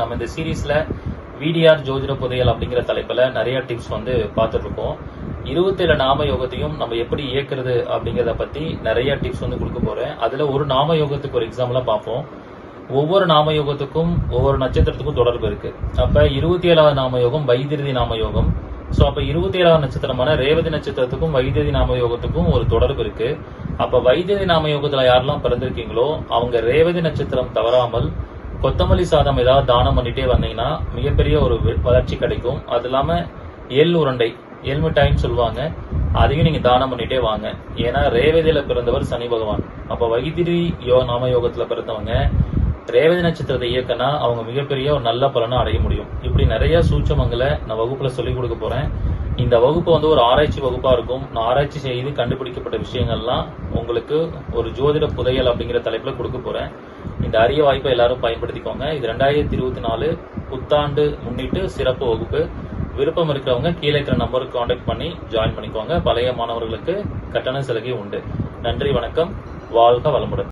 நம்ம இந்த சீரீஸ்ல விடிஆர் ஜோதிட புதையல் அப்படிங்கிற தலைப்புல நிறைய டிப்ஸ் வந்து பார்த்துட்டு இருக்கோம் இருபத்தேழு நாம யோகத்தையும் நம்ம எப்படி இயக்குறது அப்படிங்கறத பத்தி நிறைய டிப்ஸ் வந்து கொடுக்க போறேன். அதுல ஒரு நாம யோகத்துக்கு ஒரு எக்ஸாம்பிளா பார்ப்போம். ஒவ்வொரு நாம யோகத்துக்கும் ஒவ்வொரு நட்சத்திரத்துக்கும் தொடர்பு இருக்கு. அப்ப இருபத்தி ஏழாவது நாம யோகம் வைத்திருதி நாம யோகம் சோ அப்ப இருபத்தி ஏழாவது நட்சத்திரமான ரேவதி நட்சத்திரத்துக்கும் வைத்தியதி நாம யோகத்துக்கும் ஒரு தொடர்பு இருக்கு. அப்ப வைத்தியதி நாம யோகத்துல யாரெல்லாம் பிறந்திருக்கீங்களோ அவங்க ரேவதி நட்சத்திரம் தவறாமல் கொத்தமல்லி சாதம் ஏதாவது தானம் பண்ணிட்டே வந்தீங்கன்னா மிகப்பெரிய ஒரு வளர்ச்சி கிடைக்கும். அது இல்லாம எள் உருண்டை எள் மிட்டாய்ன்னு சொல்லுவாங்க. அதையும் நீங்க தானம் பண்ணிட்டே வாங்க. ஏன்னா ரேவதியில பிறந்தவர் சனி பகவான். அப்ப வைத்திரி யோ நாம யோகத்துல பிறந்தவங்க ரேவதி நட்சத்திரத்தை இயக்கனா அவங்க மிகப்பெரிய ஒரு நல்ல பலனை அடைய முடியும். இப்படி நிறைய சூட்சமங்களை நான் வகுப்புல சொல்லிக் கொடுக்க போறேன். இந்த வகுப்பு வந்து ஒரு ஆராய்ச்சி வகுப்பா இருக்கும். நான் ஆராய்ச்சி செய்து கண்டுபிடிக்கப்பட்ட விஷயங்கள்லாம் உங்களுக்கு ஒரு ஜோதிட புதையல் அப்படிங்கிற தலைப்புல கொடுக்க போறேன். இந்த அரிய வாய்ப்பை எல்லாரும் பயன்படுத்திக்கோங்க. இது ரெண்டாயிரத்தி இருபத்தி நாலு புத்தாண்டு முன்னிட்டு சிறப்பு வகுப்பு. விருப்பம் இருக்கிறவங்க கீழே இருக்கிற நம்பருக்கு காண்டாக்ட் பண்ணி ஜாயின் பண்ணிக்கோங்க. பழைய மாணவர்களுக்கு கட்டண சலுகை உண்டு. நன்றி வணக்கம். வாழ்க வளமுடன்.